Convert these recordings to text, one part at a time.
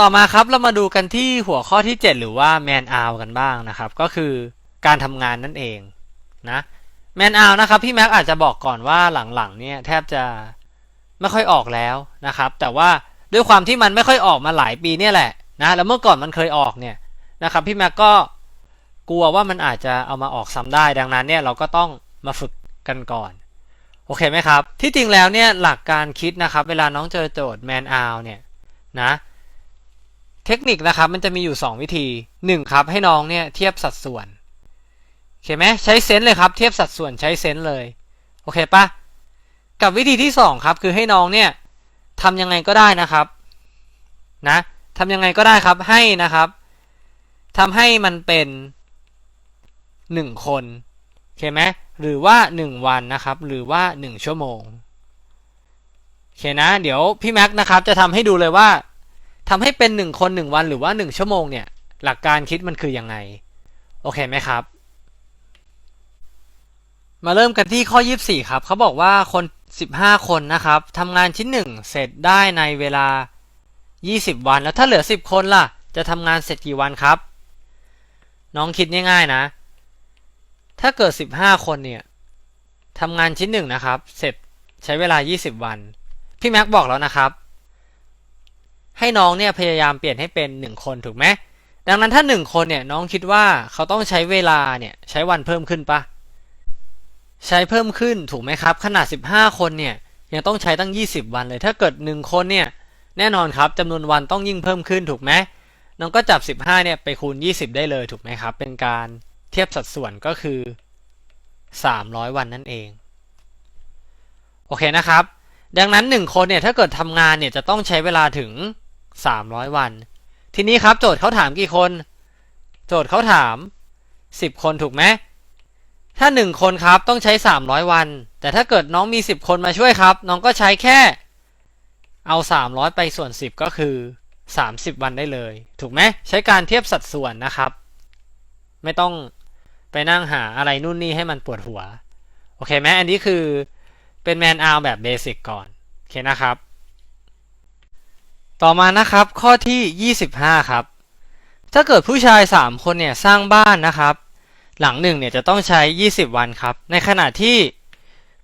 ต่อมาครับเรามาดูกันที่หัวข้อที่ 7 หรือว่า man hour กันบ้างนะครับ ก็คือการทำงานนั่นเองนะ man hour นะครับพี่แม็กอาจจะบอกก่อนว่าหลังๆเนี่ยแทบจะไม่ค่อยออกแล้วนะครับ แต่ว่าด้วยความที่มันไม่ค่อยออกมาหลายปีเนี่ยแหละนะแล้วเมื่อก่อนมันเคยออกเนี่ยนะครับพี่แม็กก็กลัวว่ามันอาจจะเอามาออกซ้ำได้ดังนั้นเนี่ยเราก็ต้องมาฝึกกันก่อนโอเคไหมครับ ที่จริงแล้วเนี่ยหลักการคิดนะครับ เวลาน้องเจอโจทย์ man hour เนี่ยนะ เทคนิคนะครับมันจะมีอยู่ 2 วิธี 1 ครับ ให้น้องเนี่ยเทียบสัดส่วนโอเคไหมใช้เซนส์เลยครับ เทียบสัดส่วนใช้เซนส์เลย โอเคปะกับวิธีที่ 2 ครับ คือให้น้องเนี่ยทำยังไงก็ได้นะครับนะทำยังไงก็ได้ครับให้นะครับทำให้มันเป็น 1 คนโอเคไหมหรือว่า 1 วันนะครับ หรือว่า 1 ชั่วโมงโอเคนะ เดี๋ยวพี่แม็กซ์นะครับจะทำให้ดูเลยว่า ทำให้เป็นหนึ่งคนหนึ่งวันหรือว่าหนึ่งชั่วโมงเนี่ย หลักการคิดมันคือยังไง โอเคไหมครับ มาเริ่มกันที่ข้อ 24 ครับ เขาบอกว่าคน 15 คนนะครับทำงานชิ้นหนึ่งเสร็จได้ในเวลา 20 วัน แล้วถ้าเหลือ 10 คนล่ะ จะทำงานเสร็จกี่วันครับ น้องคิดง่ายๆนะ ถ้าเกิด 15 คนเนี่ยทำงานชิ้นหนึ่งนะครับ เสร็จใช้เวลา 20 วัน พี่แม็กบอกแล้วนะครับ ให้น้องเนี่ยพยายามเปลี่ยนให้เป็น 1 คนถูกไหมดังนั้นถ้า 1 คนเนี่ยน้องคิดว่าเขาต้องใช้เวลาเนี่ยใช้วันเพิ่มขึ้นปะใช้เพิ่มขึ้นถูกไหมครับ ขนาด 15 คนเนี่ยยังต้องใช้ตั้ง 20 วันเลย ถ้าเกิด 1 คนเนี่ยแน่นอนครับจำนวนวันต้องยิ่งเพิ่มขึ้นถูกไหมน้องก็จับ 15เนี่ยไปคูณ 20 ได้เลยถูกไหมครับ เป็นการเทียบสัดส่วนก็คือ 300 วันนั่นเองโอเคนะครับ ดังนั้น 1 คนเนี่ยถ้าเกิดทำงานเนี่ยจะต้องใช้เวลาถึง 300 วัน ทีนี้ครับโจทย์เขาถามกี่คน โจทย์เขาถาม 10 คนถูกไหมถ้า 1 คนครับต้องใช้ 300 วัน แต่ถ้าเกิดน้องมี 10 คนมาช่วยครับ น้องก็ใช้แค่เอา 300 ไปส่วน 10 ก็คือ 30 วันได้เลย ถูกไหมใช้การเทียบสัดส่วนนะครับ ไม่ต้องไปนั่งหาอะไรนู่นนี่ให้มันปวดหัว โอเคไหมอันนี้คือเป็นแมนอาแบบเบสิกก่อน โอเคนะครับ ต่อมานะครับข้อที่ 25 ครับ ถ้าเกิดผู้ชาย 3 คนเนี่ยสร้างบ้านนะครับ หลังหนึ่งเนี่ยจะต้องใช้ 20 วันครับ ในขณะที่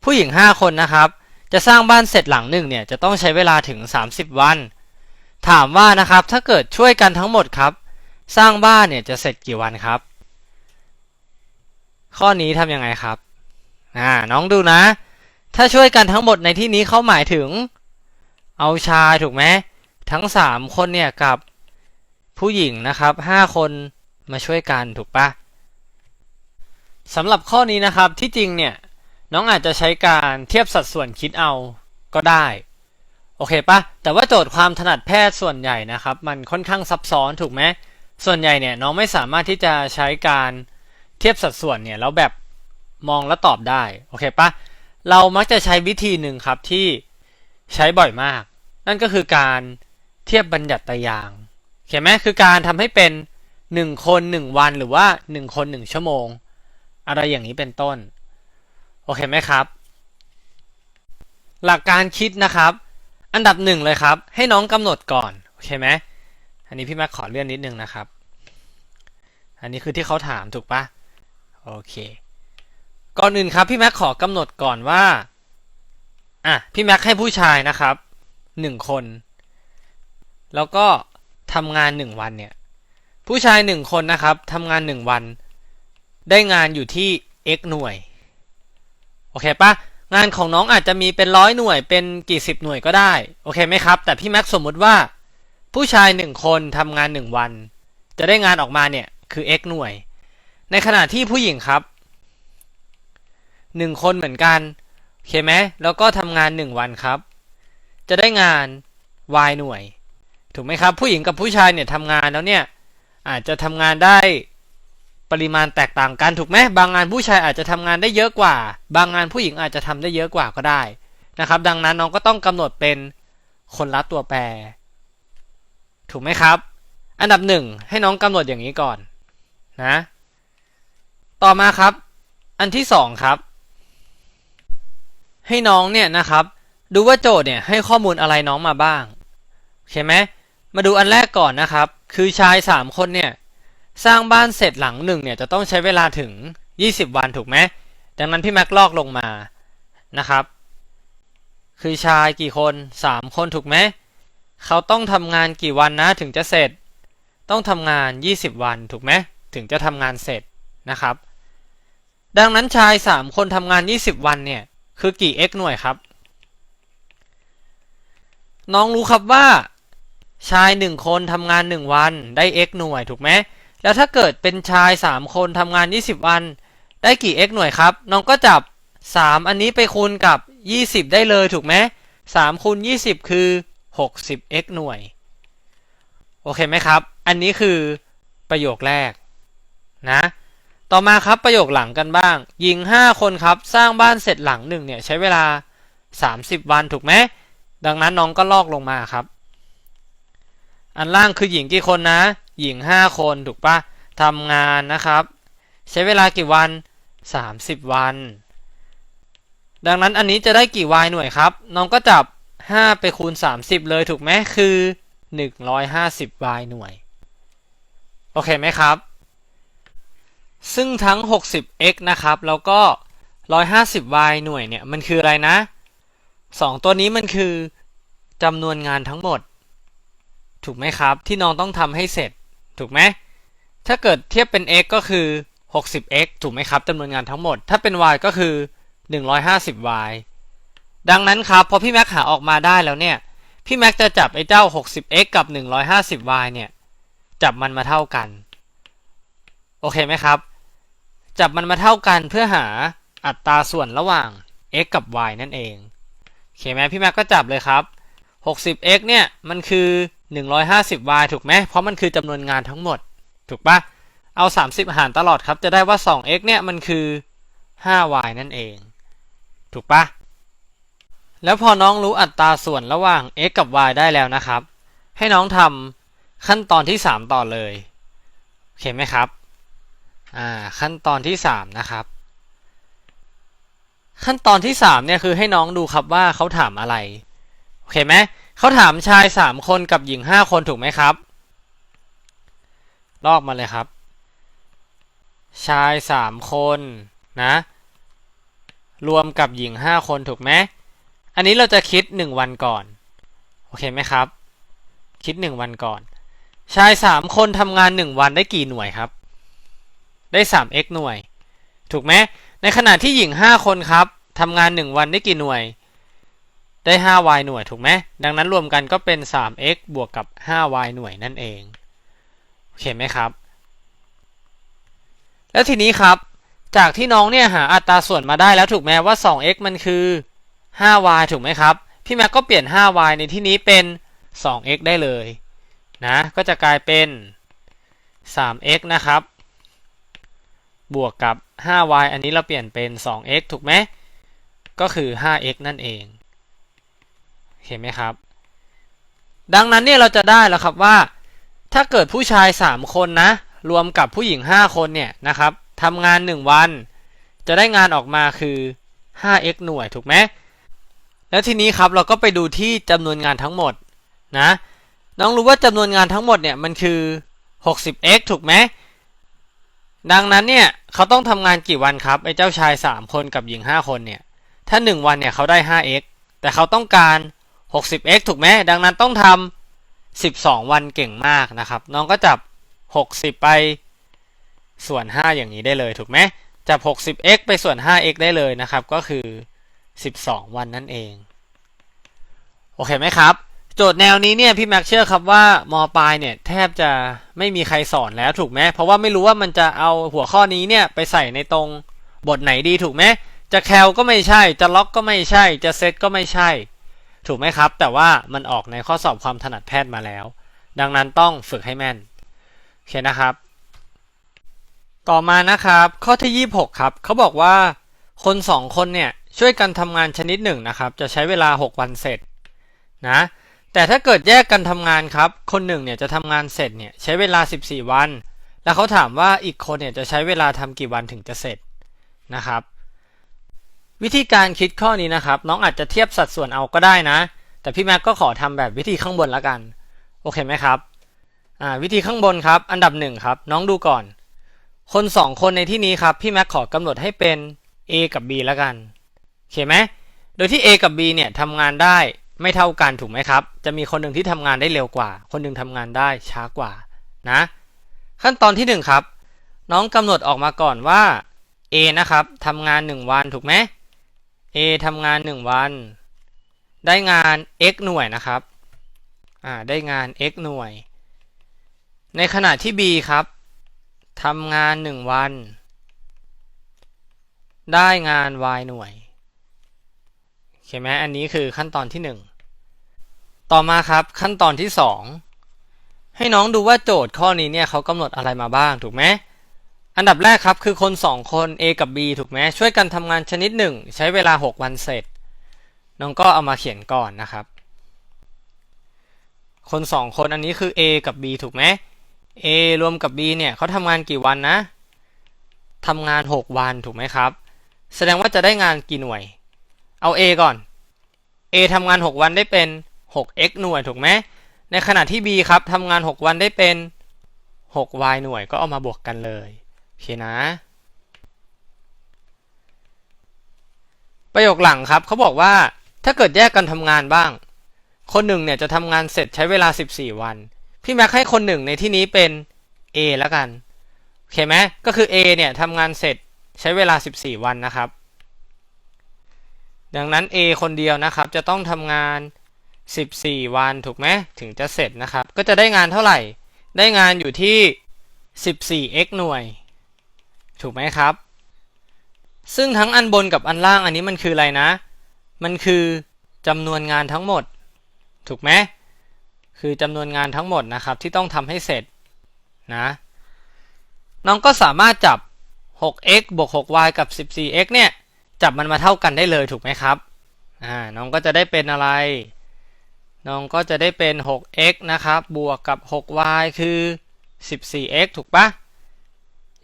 ผู้หญิง 5 คนนะครับ จะสร้างบ้านเสร็จหลังหนึ่งเนี่ยจะต้องใช้เวลาถึง 30 วัน ถามว่านะครับถ้าเกิดช่วยกันทั้งหมดครับ สร้างบ้านเนี่ยจะเสร็จกี่วันครับ ข้อนี้ทำยังไงครับอ่าน้องดูนะ ถ้าช่วยกันทั้งหมดในที่นี้เขาหมายถึง เอาชายถูกไหม ทั้งสามคนเนี่ยกับผู้หญิงนะครับห้าคนมาช่วยกันถูกปะสำหรับข้อนี้นะครับที่จริงเนี่ยน้องอาจจะใช้การเทียบสัดส่วนคิดเอาก็ได้ โอเคปะแต่ว่าโจทย์ความถนัดแพทย์ส่วนใหญ่นะครับ มันค่อนข้างซับซ้อนถูกไหมส่วนใหญ่เนี่ยน้องไม่สามารถที่จะใช้การเทียบสัดส่วนเนี่ยแล้วแบบมองแล้วตอบได้โอเคปะเรามักจะใช้วิธีหนึ่งครับที่ใช้บ่อยมาก นั่นก็คือการ ทียบบัญญัติตายางเขียนไหมคือการทำให้เป็น 1 คน 1 วันหรือว่า 1 คน 1 ชั่วโมง อะไรอย่างนี้เป็นต้น โอเคไหมครับ หลักการคิดนะครับ อันดับหนึ่งเลยครับ ให้น้องกำหนดก่อน โอเคไหมอันนี้พี่แม็กขอเลื่อนนิดนึงนะครับ อันนี้คือที่เขาถามถูกปะโอเค ก่อนอื่นครับพี่แม็กขอกำหนดก่อนว่าอะพี่แม็กให้ผู้ชายนะครับหนึ่งคน แล้วก็ทำงานหนึ่งวันเนี่ย ผู้ชายหนึ่งคนนะครับทำงานหนึ่งวัน ได้งานอยู่ที่ x หน่วย โอเคปะงานของน้องอาจจะมีเป็นร้อยหน่วยเป็นกี่สิบหน่วยก็ได้ โอเคไหมครับ แต่พี่แม็กสมมุติว่า ผู้ชายหนึ่งคนทำงานหนึ่งวัน จะได้งานออกมาเนี่ย คือ x หน่วย ในขณะที่ผู้หญิงครับหนึ่งคนเหมือนกันโอเคไหมแล้วก็ทำงานหนึ่งวันครับ จะได้งาน y หน่วย ถูกไหมครับ ผู้หญิงกับผู้ชายเนี่ยทำงานแล้วเนี่ยอาจจะทำงานได้ปริมาณแตกต่างกันถูกไหมบางงานผู้ชายอาจจะทำงานได้เยอะกว่า บางงานผู้หญิงอาจจะทำได้เยอะกว่าก็ได้นะครับ ดังนั้นน้องก็ต้องกำหนดเป็นคนละตัวแปร ถูกไหมครับ อันดับหนึ่งให้น้องกำหนดอย่างนี้ก่อนนะต่อมาครับ อันที่สองครับ ให้น้องเนี่ยนะครับ ดูว่าโจทย์เนี่ยให้ข้อมูลอะไรน้องมาบ้างใช่ไหม มาดูอันแรกก่อนนะครับ คือชายสามคนเนี่ย สร้างบ้านเสร็จหลังหนึ่งเนี่ยจะต้องใช้เวลาถึง 20 วันถูกไหมดังนั้นพี่แม็กลอกลงมานะครับ คือชายกี่คนสามคนถูกไหมเขาต้องทำงานกี่วันนะถึงจะเสร็จ ต้องทำงาน 20 วันถูกไหมถึงจะทำงานเสร็จนะครับ ดังนั้นชายสามคนทำงาน 20 วันเนี่ยคือกี่ x หน่วยครับ น้องรู้ครับว่า ชายหนึ่งคนทำงานหนึ่งวันได้ x หน่วยถูกไหมแล้วถ้าเกิดเป็นชายสามคนทำงาน 20 วัน ได้กี่ x หน่วยครับ น้องก็จับ 3 อันนี้ไปคูณกับ 20 ได้เลยถูกไหม3คูณ20 คือ 60 x หน่วย โอเคไหมครับ อันนี้คือประโยคแรกนะ ต่อมาครับประโยคหลังกันบ้างหญิง 5 คนครับ สร้างบ้านเสร็จหลังหนึ่งเนี่ยใช้เวลา 30 วันถูกไหม ดังนั้นน้องก็ลอกลงมาครับ อันล่างคือหญิงกี่คนนะ หญิง 5 คนถูกปะทำงานนะครับ ใช้เวลากี่วัน 30 วัน ดังนั้นอันนี้จะได้กี่ y หน่วยครับ น้องก็จับ 5 ไปคูณ 30 เลยถูกไหมคือ 150 y หน่วย โอเคไหมครับ ซึ่งทั้ง 60x นะครับ แล้วก็ 150y หน่วยเนี่ย มันคืออะไรนะ 2 ตัวนี้มันคือจำนวนงานทั้งหมด ถูกไหมครับ ที่น้องต้องทำให้เสร็จ ถูกไหมถ้าเกิดเทียบเป็น x ก็คือ 60x ถูกไหมครับจำนวนงานทั้งหมด ถ้าเป็น y ก็คือ 150y ดังนั้นครับพอพี่แม็กหาออกมาได้แล้วเนี่ย พี่แม็กจะจับไอ้เจ้า 60x กับ 150y เนี่ย จับมันมาเท่ากัน โอเคไหมครับ จับมันมาเท่ากันเพื่อหาอัตราส่วนระหว่าง x กับ y นั่นเอง โอเคไหมพี่แม็กก็จับเลยครับ 60x เนี่ยมันคือ 150y ถูกไหมเพราะมันคือจำนวนงานทั้งหมด ถูกปะเอา 30 หารตลอดครับ จะได้ว่า 2x เนี่ยมันคือ 5y นั่นเอง ถูกปะแล้วพอน้องรู้อัตราส่วนระหว่าง x กับ y ได้แล้วนะครับ ให้น้องทำขั้นตอนที่ 3 ต่อเลยโอเคไหมครับอ่าขั้นตอนที่ 3 นะครับ ขั้นตอนที่ 3 เนี่ยคือให้น้องดูครับว่าเขาถามอะไร โอเคไหม เขาถามชาย3คนกับหญิง5คนถูกไหมครับ ลอกมาเลยครับ ชาย3คนนะ รวมกับหญิง5คนถูกไหมอันนี้เราจะคิด1วันก่อน โอเคไหมครับ คิด1วันก่อน ชาย3คนทำงาน1วันได้กี่หน่วยครับ ได้สาม x หน่วย ถูกไหมในขณะที่หญิง5คนครับทำงาน1วันได้กี่หน่วย ได้ 5y หน่วยถูกไหมดังนั้นรวมกันก็เป็น 3x บวกกับ 5y หน่วยนั่นเองโอเคไหมครับ แล้วทีนี้ครับ จากที่น้องเนี่ยหาอัตราส่วนมาได้แล้วถูกไหมว่า 2x มันคือ 5y ถูกไหมครับ พี่แม็กก็เปลี่ยน 5y ในที่นี้เป็น 2x ได้เลยนะก็จะกลายเป็น 3x นะครับ บวกกับ 5y อันนี้เราเปลี่ยนเป็น 2x ถูกไหมก็คือ 5x นั่นเอง เห็นไหมครับ ดังนั้นเนี่ยเราจะได้แล้วครับว่า ถ้าเกิดผู้ชาย 3 คนนะ รวมกับผู้หญิง 5 คนเนี่ยนะครับทำงาน 1 วัน จะได้งานออกมาคือ 5x หน่วยถูกไหมแล้วทีนี้ครับเราก็ไปดูที่จำนวนงานทั้งหมดนะน้องรู้ว่าจำนวนงานทั้งหมดเนี่ยมันคือ 60x ถูกไหมดังนั้นเนี่ยเขาต้องทำงานกี่วันครับไอ้เจ้าชาย 3 คนกับหญิง 5 คนเนี่ยถ้า 1 วันเนี่ยเขาได้ 5x แต่เขาต้องการ 60x ถูกไหมดังนั้นต้องทำ12 วันเก่งมากนะครับ น้องก็จับ 60 ไปส่วน 5 อย่างนี้ได้เลยถูกไหมจับ 60x ไปส่วน 5x ได้เลยนะครับ ก็คือ 12 วันนั่นเอง โอเคไหมครับ โจทย์แนวนี้เนี่ยพี่แม็กเชื่อครับว่ามปลายเนี่ยแทบจะไม่มีใครสอนแล้วถูกไหมเพราะว่าไม่รู้ว่ามันจะเอาหัวข้อนี้เนี่ยไปใส่ในตรงบทไหนดีถูกไหมจะแคลก็ไม่ใช่ จะล็อกก็ไม่ใช่ จะเซตก็ไม่ใช่ ถูกไหมครับ แต่ว่ามันออกในข้อสอบความถนัดแพทย์มาแล้ว ดังนั้นต้องฝึกให้แม่นโอเคนะครับ ต่อมานะครับ ข้อที่ 26 ครับเขาบอกว่า คน 2 คนเนี่ยช่วยกันทำงานชนิดหนึ่งนะครับ จะใช้เวลา 6 วันเสร็จนะแต่ถ้าเกิดแยกกันทำงานครับ คนหนึ่งเนี่ยจะทำงานเสร็จเนี่ยใช้เวลา 14 วัน แล้วเขาถามว่าอีกคนเนี่ยจะใช้เวลาทำกี่วันถึงจะเสร็จนะครับ วิธีการคิดข้อนี้นะครับ น้องอาจจะเทียบสัดส่วนเอาก็ได้นะ แต่พี่แม็กก็ขอทำแบบวิธีข้างบนละกัน โอเคไหมครับวิธีข้างบนครับ อันดับหนึ่งครับ น้องดูก่อน คนสองคนในที่นี้ครับ พี่แม็กขอกำหนดให้เป็น A กับ B ล้วกันโอเคไหมโดยที่ A กับ B เนี่ยทำงานได้ไม่เท่ากันถูกไหมครับ จะมีคนหนึ่งที่ทำงานได้เร็วกว่า คนหนึ่งทำงานได้ช้ากว่านะ ขั้นตอนที่หนึ่งครับ น้องกำหนดออกมาก่อนว่า A นะครับทำงาน 1 วันถูกไหม A ทำงาน 1 วัน ได้งาน x หน่วยนะครับ อ่า ได้งาน x หน่วย ในขณะที่ B ครับทำงาน 1 วัน ได้งาน y หน่วยโอเคไหมอันนี้คือขั้นตอนที่ 1 ต่อมาครับขั้นตอนที่ 2 ให้น้องดูว่าโจทย์ข้อนี้เนี่ยเขากำหนดอะไรมาบ้างถูกไหม อันดับแรกครับคือคน 2 คน A กับ B ถูกไหมช่วยกันทำงานชนิดหนึ่งใช้เวลา 6 วันเสร็จ น้องก็เอามาเขียนก่อนนะครับ คน 2 คนอันนี้คือ A กับ B ถูกไหม A รวมกับ B เนี่ยเขาทำงานกี่วันนะทำงาน 6 วันถูกไหมครับ แสดงว่าจะได้งานกี่หน่วย เอา A ก่อน A ทำงาน 6 วันได้เป็น 6x หน่วยถูกไหมในขณะที่ B ครับทำงาน 6 วันได้เป็น 6y หน่วยก็เอามาบวกกันเลย เคนะ ประโยคหลังครับเขาบอกว่าถ้าเกิดแยกกันทำงานบ้าง คนหนึ่งเนี่ยจะทำงานเสร็จใช้เวลา 14 วัน พี่แม็กให้คนหนึ่งในที่นี้เป็น A แล้วกันโอเคไหมก็คือ A เนี่ยทำงานเสร็จใช้เวลา 14 วันนะครับ ดังนั้น A คนเดียวนะครับจะต้องทำงาน 14 วันถูกไหมถึงจะเสร็จนะครับ ก็จะได้งานเท่าไหร่ ได้งานอยู่ที่ 14x หน่วย ถูกไหมครับ ซึ่งทั้งอันบนกับอันล่างอันนี้มันคืออะไรนะ มันคือจำนวนงานทั้งหมด ถูกไหมคือจำนวนงานทั้งหมดนะครับที่ต้องทำให้เสร็จนะน้องก็สามารถจับ 6x บวก 6y กับ 14x เนี่ย จับมันมาเท่ากันได้เลยถูกไหมครับ อ่า น้องก็จะได้เป็นอะไร น้องก็จะได้เป็น 6x นะครับ บวกกับ 6y คือ 14x ถูกปะ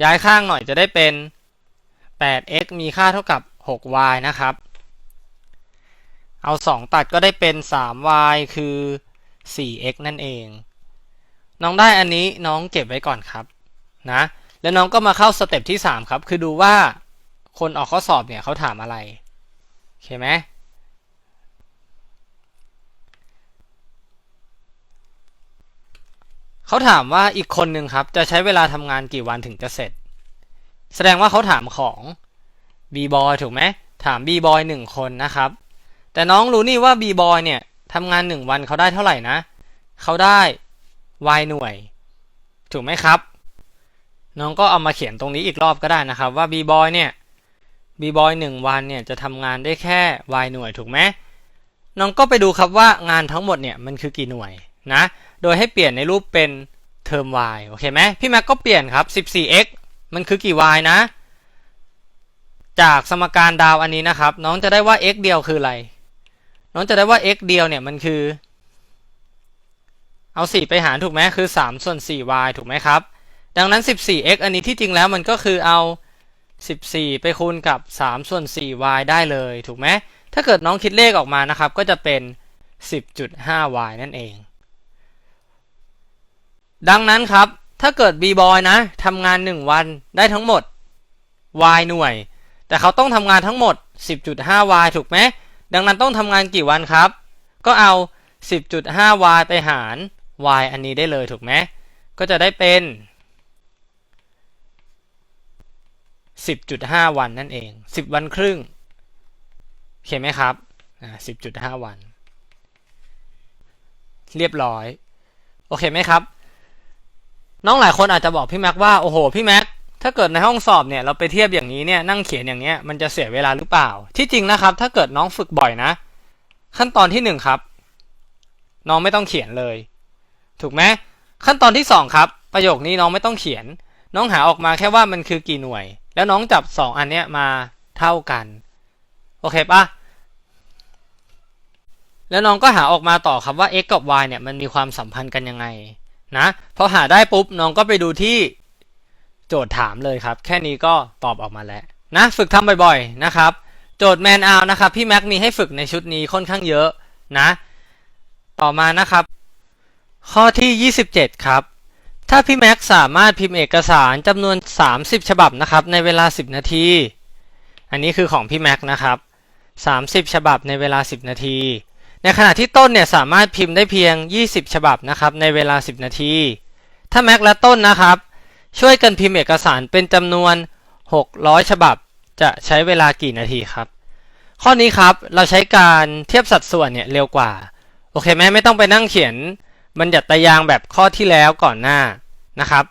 ย้ายข้างหน่อยจะได้เป็น 8x มีค่าเท่ากับ 6y นะครับ เอา 2 ตัดก็ได้เป็น 3y คือ 4x นั่นเอง น้องได้อันนี้น้องเก็บไว้ก่อนครับนะ แล้วน้องก็มาเข้าสเต็ปที่ 3 ครับ คือดูว่าคนออกข้อสอบเนี่ยเขาถามอะไร โอเคไหม เขาถามว่าอีกคนหนึ่งครับ จะใช้เวลาทำงานกี่วันถึงจะเสร็จ แสดงว่าเขาถามของ B boy ถูกไหมถาม B boy หนึ่งคนนะครับ แต่น้องรู้นี่ว่า B boy เนี่ยทำงานหนึ่งวันเขาได้เท่าไหร่นะ เขาได้ y หน่วย ถูกไหมครับ น้องก็เอามาเขียนตรงนี้อีกรอบก็ได้นะครับ ว่า B boy เนี่ย B boy หนึ่งวันเนี่ยจะทำงานได้แค่ y หน่วยถูกไหมน้องก็ไปดูครับว่างานทั้งหมดเนี่ยมันคือกี่หน่วยนะ โดยให้เปลี่ยนในรูปเป็นเทอม y โอเคไหมพี่แม็กก็เปลี่ยนครับ 14x มันคือกี่ y นะ จากสมการดาวอันนี้นะครับ น้องจะได้ว่า x เดียวคืออะไร น้องจะได้ว่า x เดียวเนี่ยมันคือ เอา 4 ไปหารถูกไหมคือ 3 ส่วน 4y ถูกไหมครับ ดังนั้น 14x อันนี้ที่จริงแล้วมันก็คือเอา 14 ไปคูณกับ 3 ส่วน 4y ได้เลยถูกไหมถ้าเกิดน้องคิดเลขออกมานะครับ ก็จะเป็น 10.5y นั่นเอง ดังนั้นครับ ถ้าเกิด b boy นะทำงาน 1 วันได้ทั้งหมด y หน่วย แต่เขาต้องทำงานทั้งหมด 10.5y ถูกไหมดังนั้นต้องทำงานกี่วันครับ ก็เอา 10.5y ไปหาร y อันนี้ได้เลยถูกไหมก็จะได้เป็น 10.5 วันนั่นเอง 10 วันครึ่งเห็นไหมครับ10.5 วัน เรียบร้อย โอเคไหมครับ น้องหลายคนอาจจะบอกพี่แม็กว่าโอ้โหพี่แม็กถ้าเกิดในห้องสอบเนี่ยเราไปเทียบอย่างนี้เนี่ยนั่งเขียนอย่างเนี้ยมันจะเสียเวลาหรือเปล่า ที่จริงนะครับ ถ้าเกิดน้องฝึกบ่อยนะ ขั้นตอนที่หนึ่งครับ น้องไม่ต้องเขียนเลย ถูกไหมขั้นตอนที่สองครับ ประโยคนี้น้องไม่ต้องเขียน น้องหาออกมาแค่ว่ามันคือกี่หน่วย แล้วน้องจับสองอันเนี้ยมาเท่ากัน โอเคปะแล้วน้องก็หาออกมาต่อครับว่า x กับ y เนี่ยมันมีความสัมพันธ์กันยังไง นะพอหาได้ปุ๊บน้องก็ไปดูที่โจทย์ถามเลยครับ แค่นี้ก็ตอบออกมาแล้วนะฝึกทำบ่อยๆนะครับ โจทย์แมนเอานะครับพี่แม็กมีให้ฝึกในชุดนี้ค่อนข้างเยอะนะ ต่อมานะครับ ข้อที่ 27 ครับ ถ้าพี่แม็กสามารถพิมพ์เอกสารจำนวน 30 ฉบับนะครับ ในเวลา 10 นาที อันนี้คือของพี่แม็กนะครับ 30 ฉบับในเวลา 10 นาที ในขณะที่ต้นเนี่ยสามารถพิมพ์ได้เพียง 20 ฉบับนะครับในเวลา 10 นาที ถ้าแม็กและต้นนะครับ ช่วยกันพิมพ์เอกสารเป็นจำนวน 600 ฉบับ จะใช้เวลากี่นาทีครับ ข้อนี้ครับเราใช้การเทียบสัดส่วนเนี่ยเร็วกว่า โอเคไหมไม่ต้องไปนั่งเขียนบัญญัติตารางแบบข้อที่แล้วก่อนหน้านะครับ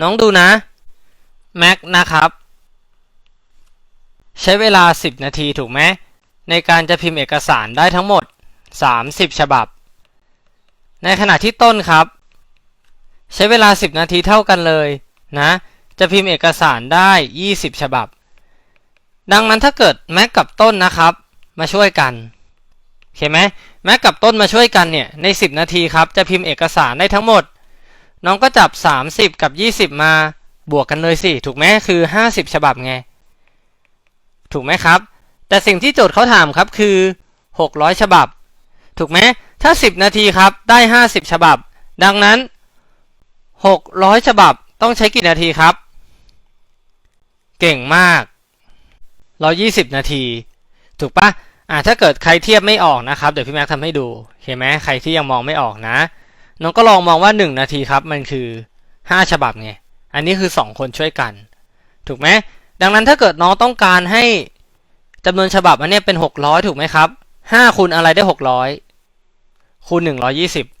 น้องดูนะแม็กนะครับใช้เวลา 10 นาทีถูกไหมในการจะพิมพ์เอกสารได้ทั้งหมด 30 ฉบับ ในขณะที่ต้นครับ ใช้เวลา 10 นาทีเท่ากันเลยนะ จะพิมพ์เอกสารได้ 20 ฉบับ ดังนั้นถ้าเกิดแม็กกับต้นนะครับ มาช่วยกันโอเคไหมแม็กกับต้นมาช่วยกันเนี่ยใน 10 นาทีครับ จะพิมพ์เอกสารได้ทั้งหมด น้องก็จับ 30 กับ 20 มาบวกกันเลยสิ ถูกไหมคือ 50 ฉบับไง ถูกไหมครับ แต่สิ่งที่โจทย์เขาถามครับคือ 600 ฉบับ ถูกไหมถ้า 10 นาทีครับได้ 50 ฉบับ ดังนั้น 600 ฉบับต้องใช้กี่นาทีครับ เก่งมาก 120 นาที ถูกปะอ่าถ้าเกิดใครเทียบไม่ออกนะครับ เดี๋ยวพี่แม็กทำให้ดูเห็นไหมใครที่ยังมองไม่ออกนะ น้องก็ลองมองว่า 1 นาทีครับ มันคือ 5 ฉบับไง อันนี้คือ 2 คนช่วยกัน ถูกไหมดังนั้นถ้าเกิดน้องต้องการให้จำนวนฉบับอันนี้เป็น 600 ถูกไหมครับ 5คูณอะไรได้ 600 คูณ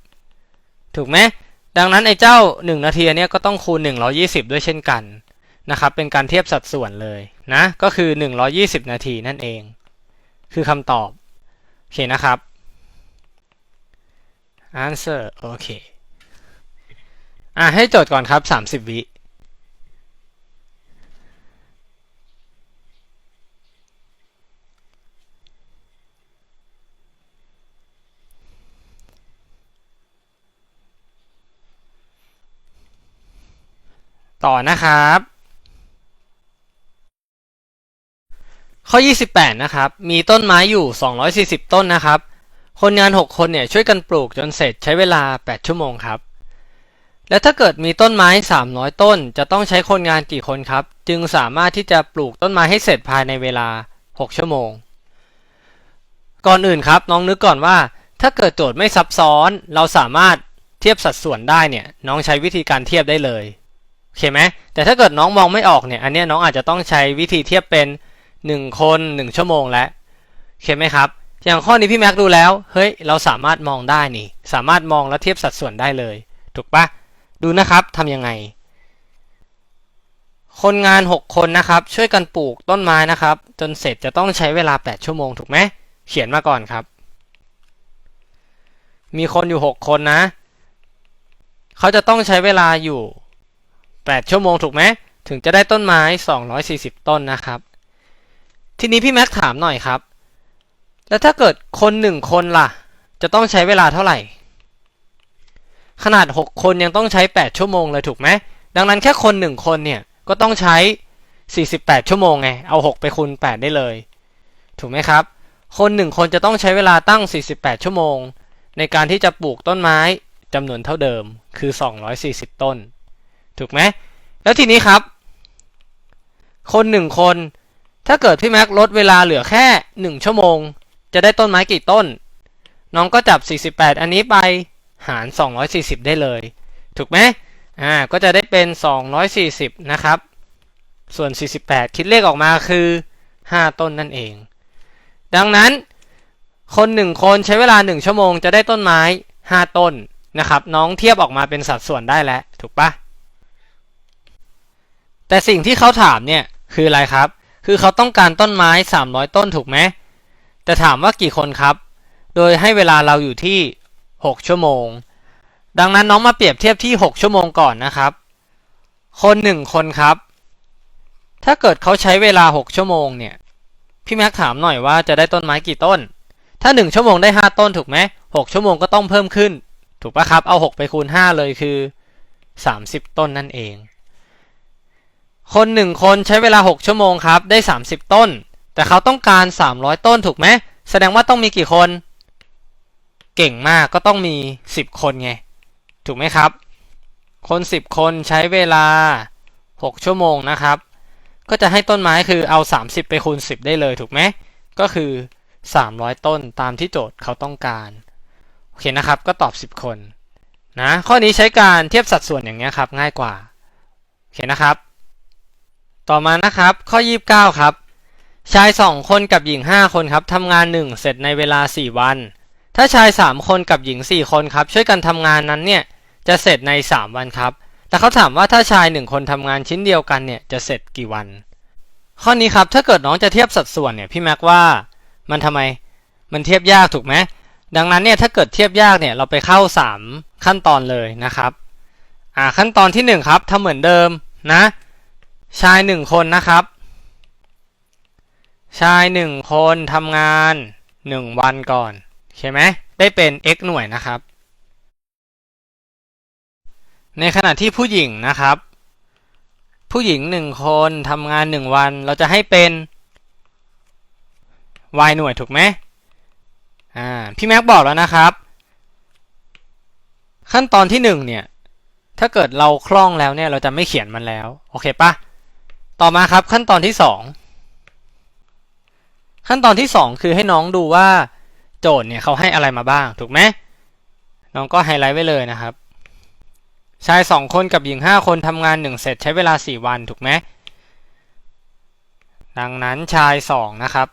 120 ถูกไหมดังนั้นไอ้เจ้า 1 นาทีอันนี้ก็ต้องคูณ 120 ด้วยเช่นกันนะครับเป็นการเทียบสัดส่วนเลยนะก็คือ 120 นาทีนั่นเอง คือคำตอบโอเคนะครับ answer โอเคอะให้โจทย์ก่อนครับ 30 วิ ต่อนะครับ ข้อ 28 นะครับ มีต้นไม้อยู่ 240 ต้นนะครับ คนงาน 6 คนเนี่ยช่วยกันปลูกจนเสร็จใช้เวลา 8 ชั่วโมงครับ และถ้าเกิดมีต้นไม้ 300 ต้น จะต้องใช้คนงานกี่คนครับ จึงสามารถที่จะปลูกต้นไม้ให้เสร็จภายในเวลา 6 ชั่วโมง ก่อนอื่นครับน้องนึกก่อนว่า ถ้าเกิดโจทย์ไม่ซับซ้อนเราสามารถเทียบสัดส่วนได้เนี่ยน้องใช้วิธีการเทียบได้เลย โอเคไหมแต่ถ้าเกิดน้องมองไม่ออกเนี่ย อันนี้น้องอาจจะต้องใช้วิธีเทียบเป็น 1 คน 1 ชั่วโมงแล้วโอเคไหมครับ อย่างข้อนี้พี่แม็กดูแล้ว เฮ้ย เราสามารถมองได้นี่ สามารถมองและเทียบสัดส่วนได้เลย ถูกปะดูนะครับทำยังไง คนงาน 6 คนนะครับ ช่วยกันปลูกต้นไม้นะครับ จนเสร็จจะต้องใช้เวลา 8 ชั่วโมงถูกไหมเขียนมาก่อนครับ มีคนอยู่ 6 คนนะ เขาจะต้องใช้เวลาอยู่ 8 ชั่วโมงถูกไหมถึงจะได้ต้นไม้ 240 ต้นนะครับ ทีนี้พี่แม็กถามหน่อยครับ แล้วถ้าเกิดคนหนึ่งคนล่ะ จะต้องใช้เวลาเท่าไหร่ ขนาด 6 คนยังต้องใช้ 8 ชั่วโมงเลยถูกไหมดังนั้นแค่คนหนึ่งคนเนี่ยก็ต้องใช้ 48 ชั่วโมงไง เอา 6 ไปคูณ 8 ได้เลย ถูกไหมครับ คนหนึ่งคนจะต้องใช้เวลาตั้ง 48 ชั่วโมง ในการที่จะปลูกต้นไม้จำนวนเท่าเดิมคือ 240 ต้น ถูกไหมแล้วทีนี้ครับ คนหนึ่งคน ถ้าเกิดพี่แม็กลดเวลาเหลือแค่1ชั่วโมง จะได้ต้นไม้กี่ต้น น้องก็จับ 48 อันนี้ไปหาร 240 ได้เลย ถูกไหมอ่าก็จะได้เป็น 240 นะครับ ส่วน 48 คิดเลขออกมาคือ 5 ต้นนั่นเอง ดังนั้นคนหนึ่งคนใช้เวลา 1 ชั่วโมง จะได้ต้นไม้ 5 ต้นนะครับ น้องเทียบออกมาเป็นสัดส่วนได้แล้ว ถูกปะ แต่สิ่งที่เขาถามเนี่ยคืออะไรครับ คือเขาต้องการต้นไม้ 300 ต้นถูกไหม แต่ถามว่ากี่คนครับ โดยให้เวลาเราอยู่ที่ 6 ชั่วโมง ดังนั้นน้องมาเปรียบเทียบที่ 6 ชั่วโมงก่อนนะครับ คนหนึ่งคนครับ ถ้าเกิดเขาใช้เวลา 6 ชั่วโมงเนี่ย พี่แม็กถามหน่อยว่าจะได้ต้นไม้กี่ต้น ถ้า 1 ชั่วโมงได้ 5 ต้นถูกไหม6ชั่วโมงก็ต้องเพิ่มขึ้น ถูกปะครับ เอา 6 ไปคูณ 5 เลยคือ 30 ต้นนั่นเอง คนหนึ่งคนใช้เวลา 6 ชั่วโมงครับ ได้ 30 ต้น แต่เขาต้องการ 300 ต้นถูกไหม แสดงว่าต้องมีกี่คน เก่งมากก็ต้องมี 10 คนไง ถูกไหมครับ คน 10 คนใช้เวลา 6 ชั่วโมงนะครับ ก็จะให้ต้นไม้คือเอา 30 ไปคูณ 10 ได้เลยถูกไหม ก็คือ 300 ต้นตามที่โจทย์เขาต้องการ โอเคนะครับ ก็ตอบ 10 คน นะ ข้อนี้ใช้การเทียบสัดส่วนอย่างเงี้ยครับ ง่ายกว่า โอเคนะครับ ต่อมานะครับ ข้อ 29 ครับ ชาย 2 คนกับหญิง 5 คนครับทำงาน 1 เสร็จในเวลา 4 วัน ถ้าชาย 3 คนกับหญิง 4 คนครับ ช่วยกันทำงานนั้นเนี่ยจะเสร็จใน 3 วันครับ แต่เขาถามว่าถ้าชาย 1 คนทำงานชิ้นเดียวกันเนี่ยจะเสร็จกี่วัน ข้อนี้ครับถ้าเกิดน้องจะเทียบสัดส่วนเนี่ยพี่แม็กว่ามันทำไมมันเทียบยากถูกไหมดังนั้นเนี่ยถ้าเกิดเทียบยากเนี่ยเราไปเข้า 3 ขั้นตอนเลยนะครับอ่าขั้นตอนที่ 1 ครับทำเหมือนเดิมนะ ชาย1คนนะครับ ชาย1คนทำงาน1วันก่อนใช่ไหมได้เป็น x หน่วยนะครับ ในขณะที่ผู้หญิงนะครับ ผู้หญิง1คนทำงาน1วัน เราจะให้เป็น y หน่วยถูกไหมอ่าพี่แม็กบอกแล้วนะครับ ขั้นตอนที่1เนี่ยถ้าเกิดเราคล่องแล้วเนี่ยเราจะไม่เขียนมันแล้ว โอเคปะ ต่อมาครับขั้นตอนที่ 2 ขั้นตอนที่ 2 คือให้น้องดูว่าโจทย์เนี่ยเขาให้อะไรมาบ้าง ถูกไหมน้องก็ไฮไลท์ไว้เลยนะครับ ชาย 2 คนกับหญิง 5 คนทำงาน 1 เสร็จใช้เวลา 4 วันถูกไหมดังนั้นชาย 2 นะครับ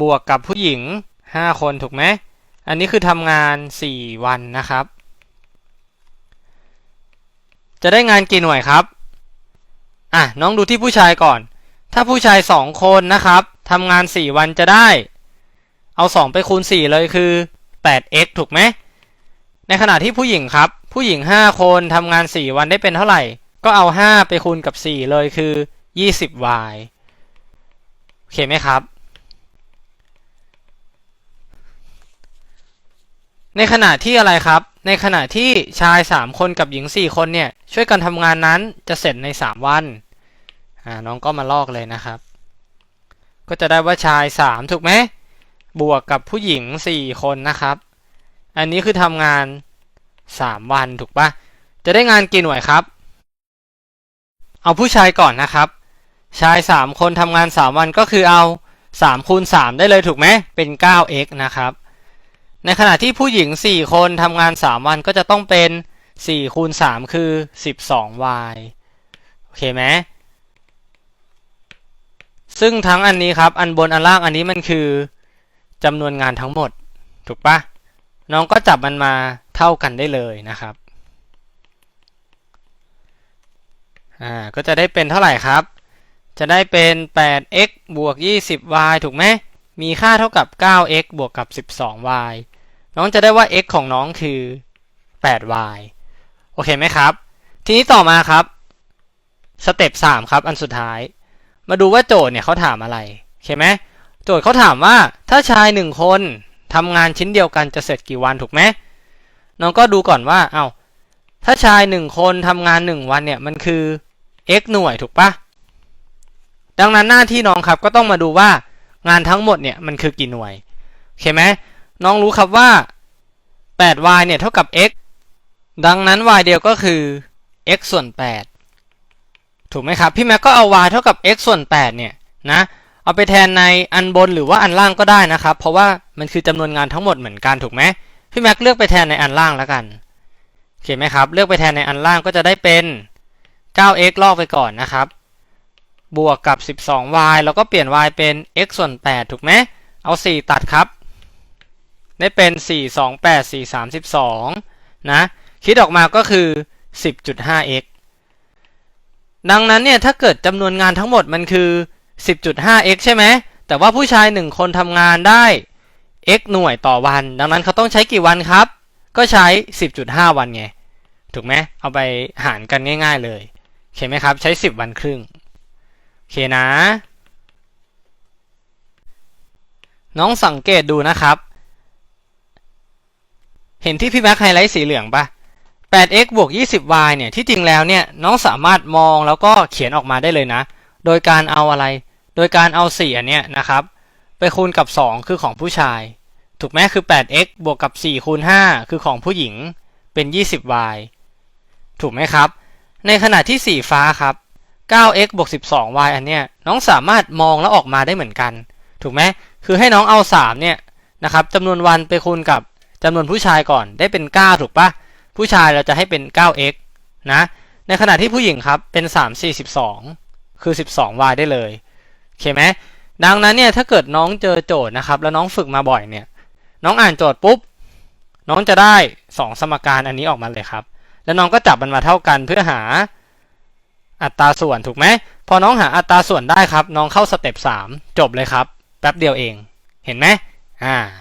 บวกกับผู้หญิง 5 คนถูกไหมอันนี้คือทำงาน 4 วันนะครับ จะได้งานกี่หน่วยครับ อะน้องดูที่ผู้ชายก่อน ถ้าผู้ชาย2คนนะครับทำงาน4วันจะได้ เอา2ไปคูณ4เลยคือ 8x ถูกไหมในขณะที่ผู้หญิงครับ ผู้หญิง5คนทำงาน4วันได้เป็นเท่าไหร่ ก็เอา5ไปคูณกับ4เลยคือ 20y โอเคไหมครับ ในขณะที่อะไรครับ ในขณะที่ชาย 3 คนกับหญิง 4 คนเนี่ยช่วยกันทำงานนั้นจะเสร็จใน 3 วันอ่าน้องก็มาลอกเลยนะครับ ก็จะได้ว่าชาย 3 ถูกไหมบวกกับผู้หญิง 4 คนนะครับ อันนี้คือทำงาน 3 วันถูกปะจะได้งานกี่หน่วยครับ เอาผู้ชายก่อนนะครับ ชาย 3 คนทำงาน 3 วันก็คือเอา3คูณ3ได้เลยถูกไหมเป็น 9x นะครับ ในขณะที่ผู้หญิง 4 คนทำงาน 3 วันก็จะต้องเป็น4คูณ3คือ 12y โอเคไหมซึ่งทั้งอันนี้ครับ อันบนอันล่างอันนี้มันคือจำนวนงานทั้งหมด ถูกปะน้องก็จับมันมาเท่ากันได้เลยนะครับ อ่า ก็จะได้เป็นเท่าไหร่ครับ จะได้เป็น 8x บวก 20y ถูกไหม มีค่าเท่ากับ 9x บวกกับ 12y น้องจะได้ว่า x ของน้องคือ 8y โอเคไหมครับ ทีนี้ต่อมาครับ สเต็ป3ครับ อันสุดท้าย มาดูว่าโจทย์เนี่ยเขาถามอะไรโอเคไหมโจทย์เขาถามว่าถ้าชาย1คนทำงานชิ้นเดียวกันจะเสร็จกี่วันถูกไหมน้องก็ดูก่อนว่าเอา้าถ้าชาย1คนทำงาน1วันเนี่ยมันคือ x หน่วยถูกปะดังนั้นหน้าที่น้องครับก็ต้องมาดูว่างานทั้งหมดเนี่ยมันคือกี่หน่วยโอเคไหม น้องรู้ครับว่า 8y เนี่ยเท่ากับ x ดังนั้น y เดียวก็คือ x ส่วน 8 ถูกไหมครับ พี่แม็กก็เอา y เท่ากับ x ส่วน 8 เนี่ยนะ เอาไปแทนในอันบนหรือว่าอันล่างก็ได้นะครับ เพราะว่ามันคือจำนวนงานทั้งหมดเหมือนกันถูกไหมพี่แม็กเลือกไปแทนในอันล่างแล้วกันโอเคไหมครับ เลือกไปแทนในอันล่างก็จะได้เป็น 9x ลอกไปก่อนนะครับ บวกกับ 12y แล้วก็เปลี่ยน y เป็น x ส่วน 8 ถูกไหม เอา 4 ตัดครับ ได้เป็น 4 2 8 4 32 นะ คิดออกมาก็คือ 10.5x ดังนั้นเนี่ยถ้าเกิดจำนวนงานทั้งหมดมันคือ 10.5x ใช่ไหม แต่ว่าผู้ชาย 1 คนทำงานได้ x หน่วยต่อวัน ดังนั้นเขาต้องใช้กี่วันครับ ก็ใช้ 10.5 วันไง ถูกไหม เอาไปหารกันง่าย ๆ เลยโอเคไหมครับ ใช้ 10 วันครึ่งโอเคนะ น้องสังเกตดูนะครับ เห็นที่พี่แม็กไฮไลท์สีเหลืองปะ 8x บวก 20y เนี่ย ที่จริงแล้วเนี่ย น้องสามารถมองแล้วก็เขียนออกมาได้เลยนะ โดยการเอาอะไร โดยการเอา4อันเนี้ยนะครับ ไปคูณกับ 2 คือของผู้ชาย ถูกไหมคือ 8x บวกกับ4คูณ5คือของผู้หญิง เป็น 20y ถูกไหมครับ ในขณะที่สีฟ้าครับ 9x บวก 12y อันเนี้ย น้องสามารถมองแล้วออกมาได้เหมือนกัน ถูกไหม คือให้น้องเอา 3 เนี่ยนะครับจำนวนวันไปคูณกับ จำนวนผู้ชายก่อนได้เป็น 9 ถูกปะผู้ชายเราจะให้เป็น 9x นะ ในขณะที่ผู้หญิงครับเป็น 3 4 12 คือ 12y ได้เลยโอเคไหมดังนั้นเนี่ยถ้าเกิดน้องเจอโจทย์นะครับ แล้วน้องฝึกมาบ่อยเนี่ย น้องอ่านโจทย์ปุ๊บ น้องจะได้ 2 สมการอันนี้ออกมาเลยครับ แล้วน้องก็จับมันมาเท่ากันเพื่อหาอัตราส่วนถูกไหมพอน้องหาอัตราส่วนได้ครับ น้องเข้าสเต็ป3จบเลยครับ แป๊บเดียวเอง เห็นไหมอ่า